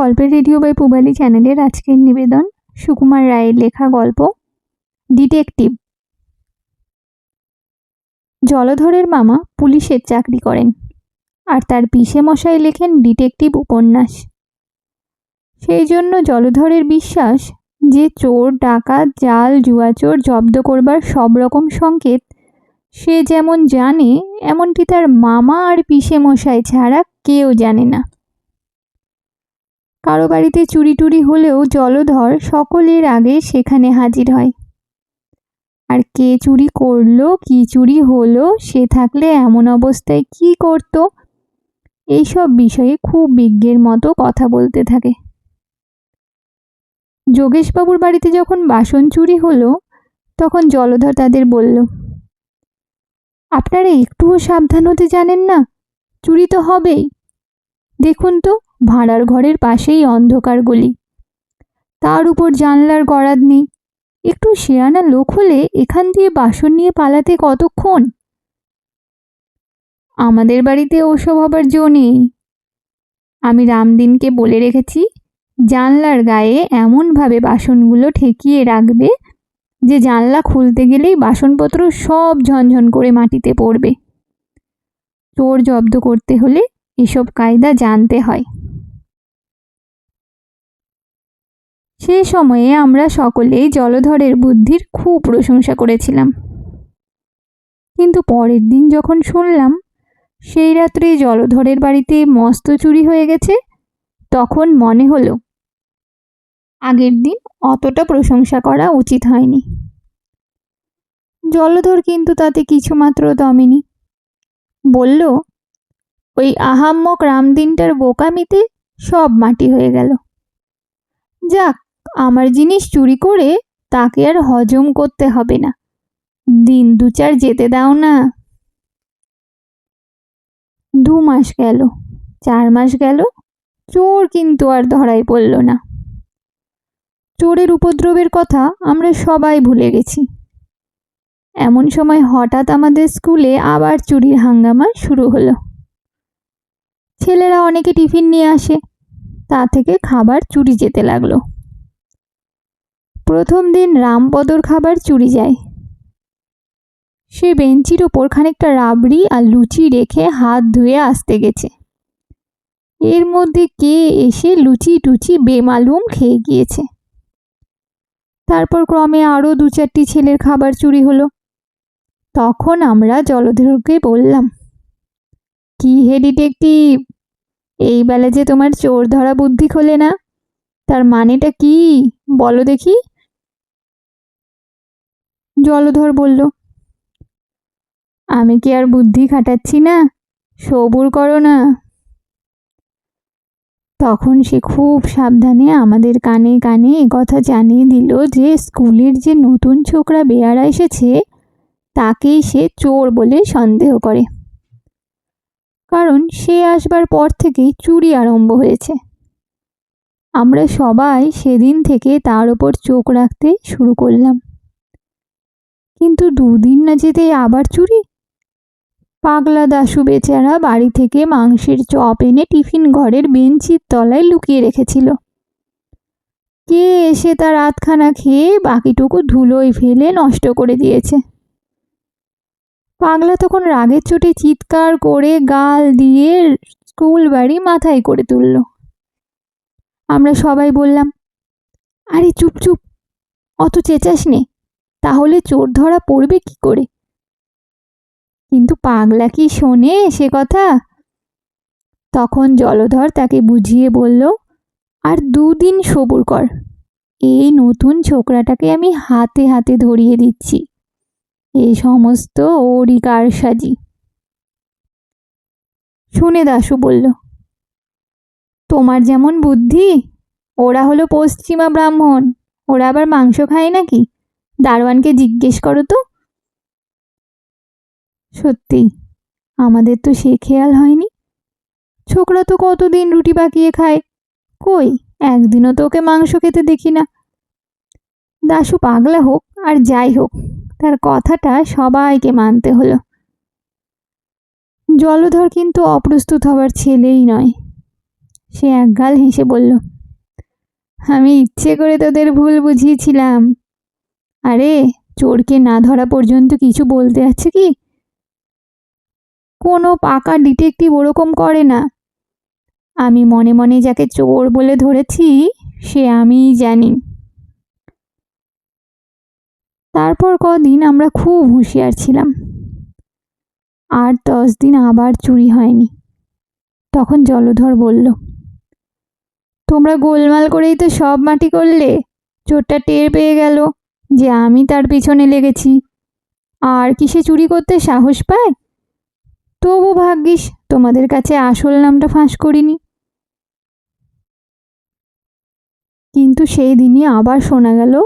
গল্পের radio by পুবালি চ্যানেলের আজকের নিবেদন সুকুমার রায়ের লেখা গল্প, ডিটেকটিভ। জলধরের মামা পুলিশের চাকরি করেন আর তার পিসে মশাই লেখেন ডিটেকটিভ উপন্যাস। সেই জন্য জলধরের বিশ্বাস যে চোর, ডাকাত, জাল, জুয়াচোর জব্দ করবার সব রকম সংকেত সে যেমন জানে, এমনটি তার মামা আর পিসে মশাই ছাড়া কেউ জানে না। কারও বাড়িতে চুরি টুরি হলেও জলধর সকলের আগে সেখানে হাজির হয়। আর কে চুরি করল, কি চুরি হলো, সে থাকলে এমন অবস্থায় কি করত? এইসব বিষয়ে খুব বিজ্ঞের মতো কথা বলতে থাকে। যোগেশবাবুর বাড়িতে যখন বাসন চুরি হলো, তখন জলধর তাদের বলল, আপনারা একটুও সাবধান হতে জানেন না, চুরি তো হবেই। দেখুন তো ভাড়ার ঘরের পাশেই অন্ধকার গলি তার উপর জানলার গড়াদ নেই। একটু শেয়ানা লোক হলে এখান দিয়ে বাসন নিয়ে পালাতে কতক্ষণ? আমাদের বাড়িতে ওসব হবার জো নেই। আমি রামদিনকে বলে রেখেছি, জানলার গায়ে এমনভাবে বাসনগুলো ঠেকিয়ে রাখবে যে জানলা খুলতে গেলেই বাসনপত্র সব ঝনঝন করে মাটিতে পড়বে। চোর জব্দ করতে হলে এসব কায়দা জানতে হয়। সে সময়ে আমরা সকলেই জলধরের বুদ্ধির খুব প্রশংসা করেছিলাম। কিন্তু পরের দিন যখন শুনলাম, সেই রাত্রে জলধরের বাড়িতে মস্ত চুরি হয়ে গেছে, তখন মনে হলো, আগের দিন অতটা প্রশংসা করা উচিত হয়নি। জলধর কিন্তু তাতে কিছুমাত্র দমেনি। বলল, ওই আহাম্মক রামদিনটার বোকামিতে সব মাটি হয়ে গেল। যাক আমার জিনিস চুরি করে তাকে আর হজম করতে হবে না। দিন দু চার যেতে দাও না। দু মাস গেল, চার মাস গেল, চোর কিন্তু আর ধরাই পড়ল না। চোরের উপদ্রবের কথা আমরা সবাই ভুলে গেছি। এমন সময় হঠাৎ আমাদের স্কুলে আবার চুরির হাঙ্গামা শুরু হলো। ছেলেরা অনেকে টিফিন নিয়ে আসে, তা থেকে খাবার চুরি যেতে লাগল। প্রথম দিন রামপদর খাবার চুরি যায়। সে বেঞ্চির ওপর খানিকটা রাবড়ি আর লুচি রেখে হাত ধুয়ে আসতে গেছে। এর মধ্যে কে এসে লুচি টুচি বেমালুম খেয়ে গিয়েছে? তারপর ক্রমে আরও দু চারটি ছেলের খাবার চুরি হলো। তখন আমরা জলধরকে বললাম, কি হে ডিটেকটিভ, এই বেলা যে তোমার চোর ধরা বুদ্ধি খোলে না, তার মানেটা কি? বলো দেখি। জলধর বলল, আমি কি আর বুদ্ধি খাটাচ্ছি না? সবুর করো না। তখন সে খুব সাবধানে আমাদের কানে কানে কথা জানিয়ে দিল যে, স্কুলের যে নতুন ছোকরা বেয়ারা এসেছে, তাকেই সে চোর বলে সন্দেহ করে। কারণ সে আসবার পর থেকেই চুরি আরম্ভ হয়েছে। আমরা সবাই সেদিন থেকে তার ওপর চোখ রাখতে শুরু করলাম। কিন্তু দুদিন না যেতে আবার চুরি? পাগলা দাশু বেচারা বাড়ি থেকে মাংসের চপ এনে টিফিন ঘরের বেঞ্চির তলায় লুকিয়ে রেখেছিল। কে এসে তার আধখানা খেয়ে বাকিটুকু ধুলোয় ফেলে নষ্ট করে দিয়েছে? পাগলা তখন রাগের চোটে চিৎকার করে গাল দিয়ে স্কুল বাড়ি মাথায় করে তুলল। আমরা সবাই বললাম, আরে চুপ চুপ, অত চেঁচাস নে। তাহলে চোর ধরা পড়বে কি করে? কিন্তু পাগলা কি শোনে সে কথা? তখন জলধর তাকে বুঝিয়ে বলল, আর দুদিন সবুর কর। এই নতুন ছোকরাটাকে আমি হাতে হাতে ধরিয়ে দিচ্ছি। এই সমস্ত ওরই কারসাজি। শুনে দাশু বলল, তোমার যেমন বুদ্ধি, ওরা হলো পশ্চিমা ব্রাহ্মণ। ওরা আবার মাংস খায় নাকি? দারোয়ানকে জিজ্ঞেস করো তো। সত্যি, আমাদের তো সে খেয়াল হয়নি। ছোকরা তো কতদিন রুটি পাকিয়ে খায়? কই, একদিনও তো ওকে মাংস খেতে দেখি না। দাশু পাগলা হোক আর যাই হোক, তার কথাটা সবাইকে মানতে হলো। জলধর কিন্তু অপ্রস্তুত হবার ছেলেই নয়। সে একগাল হেসে বলল, আমি ইচ্ছে করে তোদের ভুল বুঝিয়েছিলাম। আরে, চোরকে না ধরা পর্যন্ত কিছু বলতে আছে কি? কোনো পাকা ডিটেকটিভ ওরকম করে না। আমি মনে মনে যাকে চোর বলে ধরেছি, সে আমিই জানি। তারপর কদিন আমরা খুব হুঁশিয়ার ছিলাম। আর দশ দিন আবার চুরি হয়নি। তখন জলধর বলল, তোমরা গোলমাল করেই তো সব মাটি করলে, চোরটা টের পেয়ে গেল। যে আমি তার পিছনে লেগেছি। আর কিসে চুরি করতে সাহস পায়? তবু ভাগ্যিস তোমাদের কাছে আসল নামটা ফাঁস করিনি। কিন্তু সেই দিনই আবার শোনা গেল,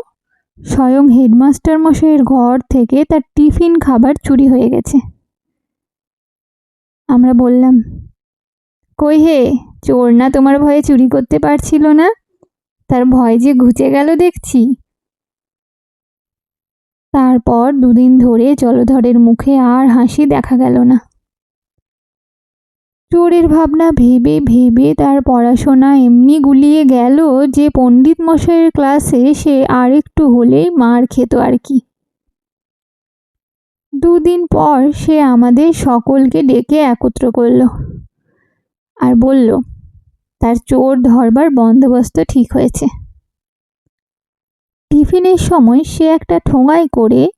স্বয়ং হেডমাস্টার মশাইয়ের ঘর থেকে তার টিফিন খাবার চুরি হয়ে গেছে। আমরা বললাম, কই হে, চোর না তোমার ভয়ে চুরি করতে পারছিল না? তার ভয় যে ঘুচে গেল দেখছি। তারপর দুদিন ধরে জলধরের মুখে আর হাসি দেখা গেল না। চোরের ভাবনা ভেবে ভেবে তার পড়াশোনা এমনি গুলিয়ে গেল যে পণ্ডিত মশাইয়ের ক্লাসে সে আর একটু হলেই মার খেত আর কি। দুদিন পর সে আমাদের সকলকে ডেকে একত্র করল আর বলল, তার চোর ধরবার বন্দোবস্ত ঠিক হয়েছে। টিফিনের সময় সে একটা ঠোঙায় করে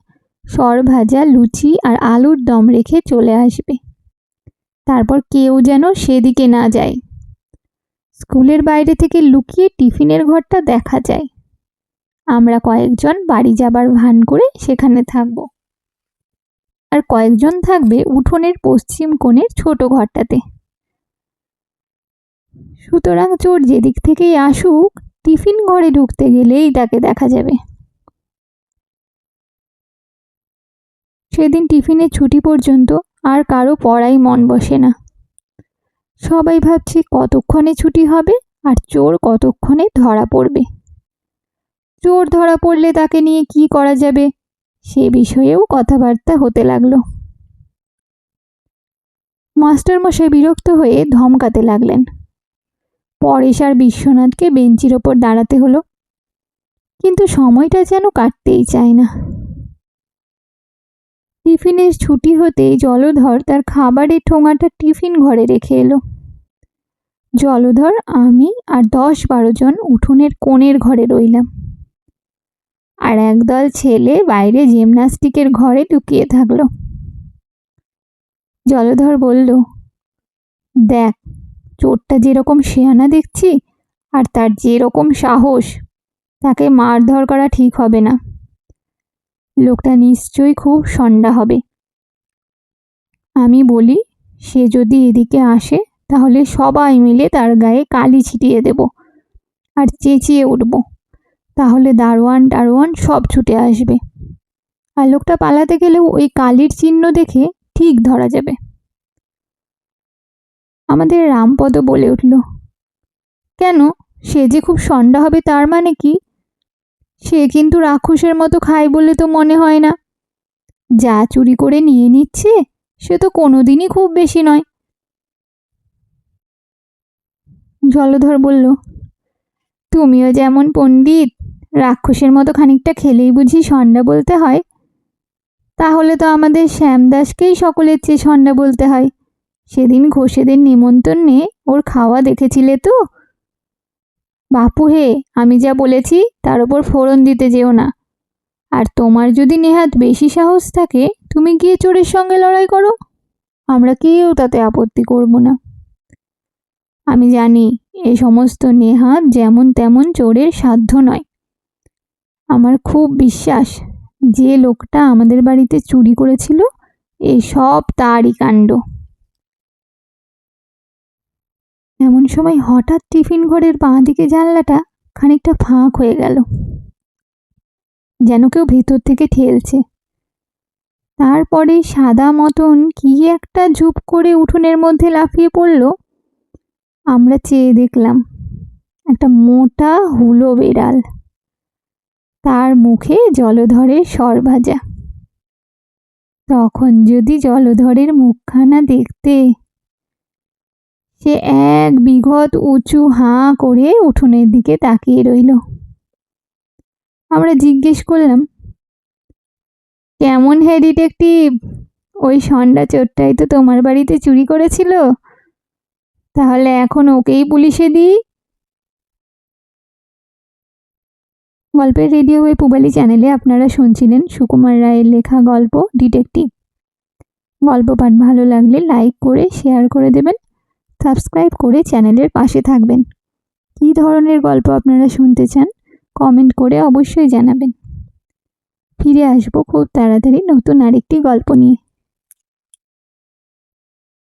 সর ভাজা লুচি আর আলুর দম রেখে চলে আসবে। তারপর কেউ যেন সেদিকে না যায়। স্কুলের বাইরে থেকে লুকিয়ে টিফিনের ঘরটা দেখা যায়। আমরা কয়েকজন বাড়ি যাবার ভান করে সেখানে থাকব। আর কয়েকজন থাকবে উঠোনের পশ্চিম কোণের ছোট ঘরটাতে। সুতরাং চোর যেদিক থেকেই আসুক টিফিন ঘরে ঢুকতে গেলেই তাকে দেখা যাবে। সেদিন টিফিনের ছুটি পর্যন্ত আর কারও পড়াই মন বসে না। সবাই ভাবছে, কতক্ষণে ছুটি হবে আর চোর কতক্ষণে ধরা পড়বে? চোর ধরা পড়লে তাকে নিয়ে কি করা যাবে সে বিষয়েও কথাবার্তা হতে লাগল। মাস্টারমশাই বিরক্ত হয়ে ধমকাতে লাগলেন। পরেশ আর বিশ্বনাথকে বেঞ্চির ওপর দাঁড়াতে হলো। কিন্তু সময়টা যেন কাটতেই চায় না। টিফিনের ছুটি হতেই জলধর তার খাবারের ঠোঙাটা টিফিন ঘরে রেখে এলো। জলধর, আমি আর দশ বারো জন উঠোনের কোণের ঘরে রইলাম। আর একদল ছেলে বাইরে জিমনাস্টিকের ঘরে লুকিয়ে থাকল। জলধর বলল, দেখ চোরটা যেরকম শেয়ানা দেখছি আর তার যেরকম সাহস, তাকে মারধর করা ঠিক হবে না। লোকটা নিশ্চয়ই খুব সন্ডা হবে। আমি বলি, সে যদি এদিকে আসে, তাহলে সবাই মিলে তার গায়ে কালি ছিটিয়ে দেব আর চেঁচিয়ে উঠব। তাহলে দারোয়ান টারোয়ান সব ছুটে আসবে। আর লোকটা পালাতে গেলেও ওই কালির চিহ্ন দেখে ঠিক ধরা যাবে। আমাদের রামপদ বলে উঠল, কেন? সে যে খুব সন্ডা হবে তার মানে কি? সে কিন্তু রাক্ষসের মতো খায় বলে তো মনে হয় না। যা চুরি করে নিয়ে নিচ্ছে, সে তো কোনোদিনই খুব বেশি নয়। জলধর বলল, তুমিও যেমন পণ্ডিত, রাক্ষসের মতো খানিকটা খেলেই বুঝি সন্ডা বলতে হয়? তাহলে তো আমাদের শ্যামদাসকেই সকলের চেয়ে সন্ডা বলতে হয়। সেদিন ঘোষেদের নিমন্ত্রণে ওর খাওয়া দেখেছিলে তো? বাপু হে, আমি যা বলেছি তার ওপর ফোড়ন দিতে যেও না। আর তোমার যদি নেহাত বেশি সাহস থাকে, তুমি গিয়ে চোরের সঙ্গে লড়াই করো। আমরা কেউ তাতে আপত্তি করব না। আমি জানি, এ সমস্ত নেহাত যেমন তেমন চোরের সাধ্য নয়। আমার খুব বিশ্বাস, যে লোকটা আমাদের বাড়িতে চুরি করেছিল এই সব তারই কাণ্ড। এমন সময় হঠাৎ টিফিন ঘরের বাঁ দিকে জানলাটা খানিকটা ফাঁক হয়ে গেল। যেন কেউ ভেতর থেকে ঠেলছে। তারপরে সাদা মতন কি একটা ঝুপ করে উঠোনের মধ্যে লাফিয়ে পড়ল। আমরা চেয়ে দেখলাম, একটা মোটা হুলো বেড়াল। তার মুখে জলধরের সর ভাজা। তখন যদি জলধরের মুখখানা দেখতে সে এক বিঘত উঁচু হাঁ করে উঠোনের দিকে তাকিয়ে রইল। আমরা জিজ্ঞেস করলাম, কেমন হে ডিটেকটিভ? ওই সন্ডা চোরটাই তো তোমার বাড়িতে চুরি করেছিল। তাহলে এখন ওকেই পুলিশে দিই? গল্পের রেডিও ওই পুবালি চ্যানেলে আপনারা শুনছিলেন সুকুমার রায়ের লেখা গল্প ডিটেকটিভ। গল্প পাঠ ভালো লাগলে লাইক করে, শেয়ার করে দেবেন। সাবস্ক্রাইব করে চ্যানেলের পাশে থাকবেন। কী ধরনের গল্প আপনারা শুনতে চান, কমেন্ট করে অবশ্যই জানাবেন। ফিরে আসব খুব তাড়াতাড়ি নতুন আরেকটি গল্প নিয়ে।